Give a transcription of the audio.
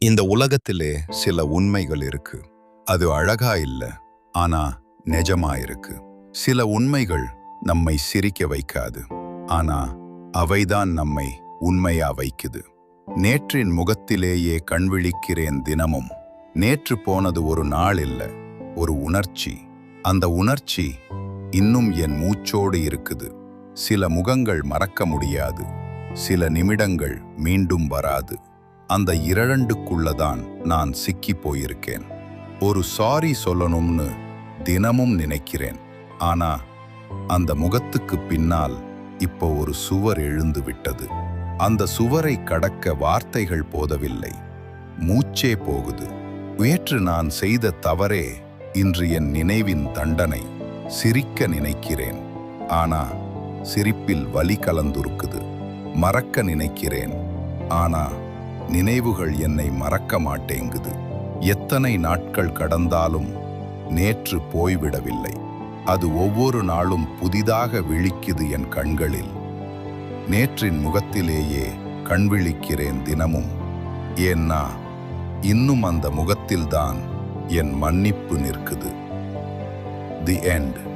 இந்த உலகத்திலே சில உண்மைகள் இருக்கு. அது அழகா இல்ல ஆனா நிஜமா இருக்கு. சில உண்மைகள் நம்மை சிரிக்க வைக்காது ஆனா அவைதான் நம்மை உண்மையா வைக்குது. நேற்றின் முகத்திலேயே கண்விழிக்கிறேன் தினமும். நேற்று போனது ஒரு நாள் இல்ல ஒரு உணர்ச்சி. அந்த உணர்ச்சி இன்னும் என் மூச்சோடு இருக்குது. சில முகங்கள் மறக்க முடியாது சில நிமிடங்கள் மீண்டும் வராது. அந்த இரண்டுக்குள்ளதான் நான் சிக்கி போயிருக்கேன். ஒரு சாரி சொல்லணும்னு தினமும் நினைக்கிறேன். ஆனா அந்த முகத்துக்கு பின்னால் இப்போ ஒரு சுவர் எழுந்து விட்டது. அந்த சுவரை கடக்க வார்த்தைகள் போதவில்லை. மூச்சே போகுது. நேற்று நான் செய்த தவறே இன்று என் நினைவின் தண்டனை. சிரிக்க நினைக்கிறேன். ஆனா சிரிப்பில் வலி கலந்துருக்குது. மறக்க நினைக்கிறேன். ஆனா நினைவுகள் என்னை மறக்க மாட்டேங்குது. எத்தனை நாட்கள் கடந்தாலும் நேற்று போய்விடவில்லை. அது ஒவ்வொரு நாளும் புதிதாக விழிக்குது என் கண்களில். நேற்றின் முகத்திலேயே கண்விழிக்கிறேன் தினமும். ஏன்னா இன்னும் அந்த முகத்தில்தான் என் மன்னிப்பு நிற்குது. The end